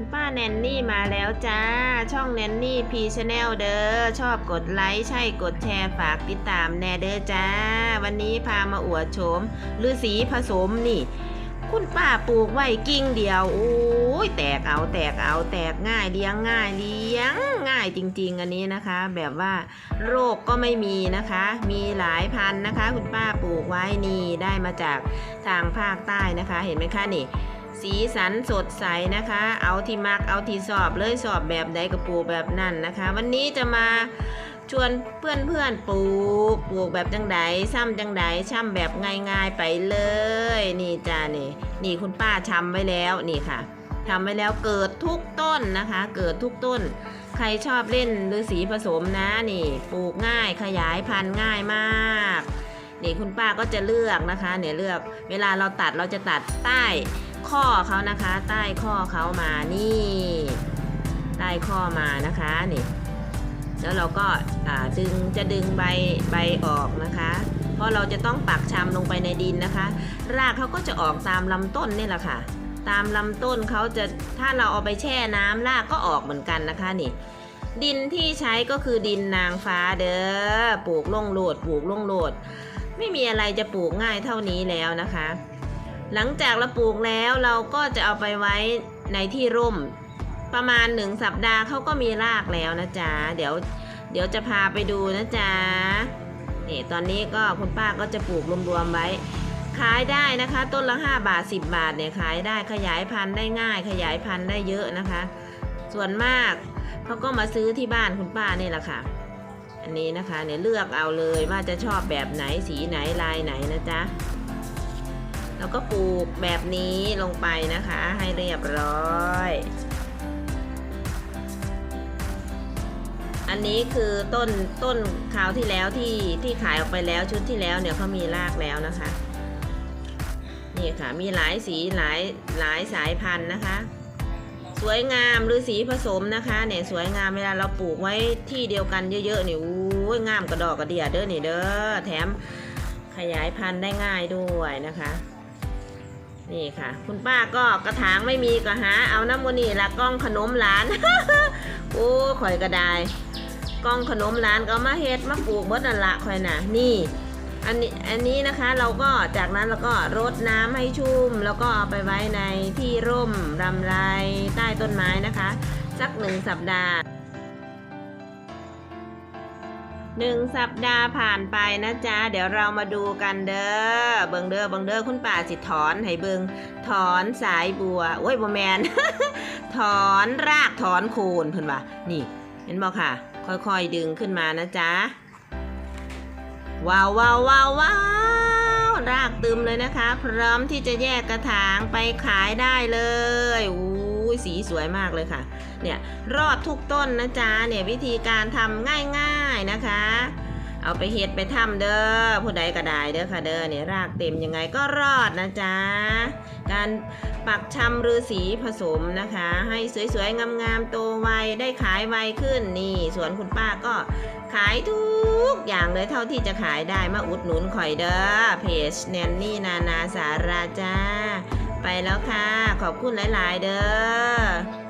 คุณป้าแนนนี่มาแล้วจ้า ช่องแนนนี่พีชแนลเด้อชอบกดไลค์ใช่กดแชร์ฝากติดตามแนเด้อจ้า วันนี้พามาอวดโฉมฤาษีผสมนี่ คุณป้าปลูกไว้กิ่งเดียวโอ้ยแตกเอาแตกเอาแตกง่ายเลี้ยงง่ายเลี้ยงง่ายจริง ๆ อันนี้นะคะ แบบว่าโรคก็ไม่มีนะคะ มีหลายพันนะคะ คุณป้าปลูกไว้นี่ได้มาจากทางภาคใต้นะคะ เห็นไหมคะนี่ สีสันสดใสนะคะ เอาที่มักเอาที่สอบเลยสอบแบบใดก็ปลูกแบบนั่นนะคะ วันนี้จะมาชวนเพื่อนเพื่อนปลูกปลูกแบบจังไดซ้ำจังไดช่ำแบบง่ายๆไปเลย นี่จ้านี่นี่คุณป้าชำไว้แล้วนี่ค่ะทำไว้แล้วเกิดทุกต้นนะคะ เกิดทุกต้น ใครชอบเล่นฤาษีผสมนะนี่ ปลูกง่ายขยายพันธุ์ง่ายมากนี่คุณป้าก็จะเลือกนะคะ เนี่ยเลือกเวลาเราตัดเราจะตัดใต้ ข้อเขานะคะ ใต้ข้อเขามานี่ ใต้ข้อมานะคะนี่แล้วเราก็ดึงจะดึงใบใบออกนะคะ เพราะเราจะต้องปักชำลงไปในดินนะคะ รากเขาก็จะออกตามลำต้นนี่แหละค่ะ ตามลำต้นเขาจะถ้าเราเอาไปแช่น้ำรากก็ออกเหมือนกันนะคะนี่ ดินที่ใช้ก็คือดินนางฟ้าเด้อปลูกล่งโหลดปลูกล่งโหลด ไม่มีอะไรจะปลูกง่ายเท่านี้แล้วนะคะ หลังจากเราปลูกแล้วเราก็จะเอาไปไว้ในที่ร่ม ประมาณหนึ่งสัปดาห์เขาก็มีรากแล้วนะจ๊ะเดี๋ยวเดี๋ยวจะพาไปดูนะจ๊ะนี่ตอนนี้ก็คุณป้าก็จะปลูกรวมๆไว้ ขายได้นะคะ ต้นละ 5 บาท 10 บาทเนี่ยขายได้ขยายพันธุ์ได้ง่าย ขยายพันธุ์ได้เยอะนะคะ ส่วนมากเขาก็มาซื้อที่บ้านคุณป้านี่แหละค่ะอันนี้นะคะเนี่ยเลือกเอาเลยว่าจะชอบแบบไหนสีไหนลายไหนนะจ๊ะ แล้วก็ปลูกแบบนี้ลงไปนะคะ ให้เรียบร้อย อันนี้คือต้นต้นคราวที่แล้วที่ที่ขายออกไปแล้วชุดที่แล้วเนี่ยเขามีรากแล้วนะคะ นี่ค่ะมีหลายสีหลายหลายสายพันธุ์นะคะสวยงามหรือสีผสมนะคะเนี่ยสวยงามเวลาเราปลูกไว้ที่เดียวกันเยอะๆนี่อู้ยงามกระดอกกระเดียเด้อนี่เด้อแถมขยายพันธุ์ได้ง่ายด้วยนะคะ นี่ค่ะ คุณป้าก็กระถางไม่มีก็หา เอาน้ำมันนี่ละกล้องขนมหลาน โอ้ข่อยก็ได้กล้องขนมร้านก็มาเฮ็ดมาปลูกเบิดนั่นละค่อยนะนี่อันนี้อันนี้นะคะเราก็จากนั้นเราก็รดน้ำให้ชุ่ม แล้วก็เอาไปไว้ในที่ร่มรำไรใต้ต้นไม้นะคะ สักหนึ่งสัปดาห์ หนึ่งสัปดาห์ผ่านไปนะจ๊ะ เดี๋ยวเรามาดูกันเด้อ เบิงเด้อ เบิงเด้อ คุณป่าสิถอนให้เบิงถอนสายบัว โอ้ยบัวแมน ถอนรากถอนโคนเพิ่นว่า นี่ เห็นบอกค่ะ ค่อยๆดึงขึ้นมานะจ๊ะ ว้าวว้าวว้าวว้าว รากตึมเลยนะคะ พร้อมที่จะแยกกระถางไปขายได้เลยอู้สีสวยมากเลยค่ะ เนี่ยรอดทุกต้นนะจ๊ะเนี่ยวิธีการทำง่ายๆนะคะ เอาไปเฮ็ดไปทำเด้อผู้ใดก็ได้เด้อค่ะเด้อเนี่ยรากเต็มยังไงก็รอดนะจ๊ะ การปักชำรือสีผสมนะคะ ให้สวยๆ งามๆ โตไวได้ขายไวขึ้นนี่สวนคุณป้าก็ขายทุกอย่างเลยเท่าที่จะขายได้มาอุดหนุนข่อยเด้อเพจแนนนี่นานาสาราจ้า ไปแล้วค่ะ ขอบคุณหลาย ๆ เด้อ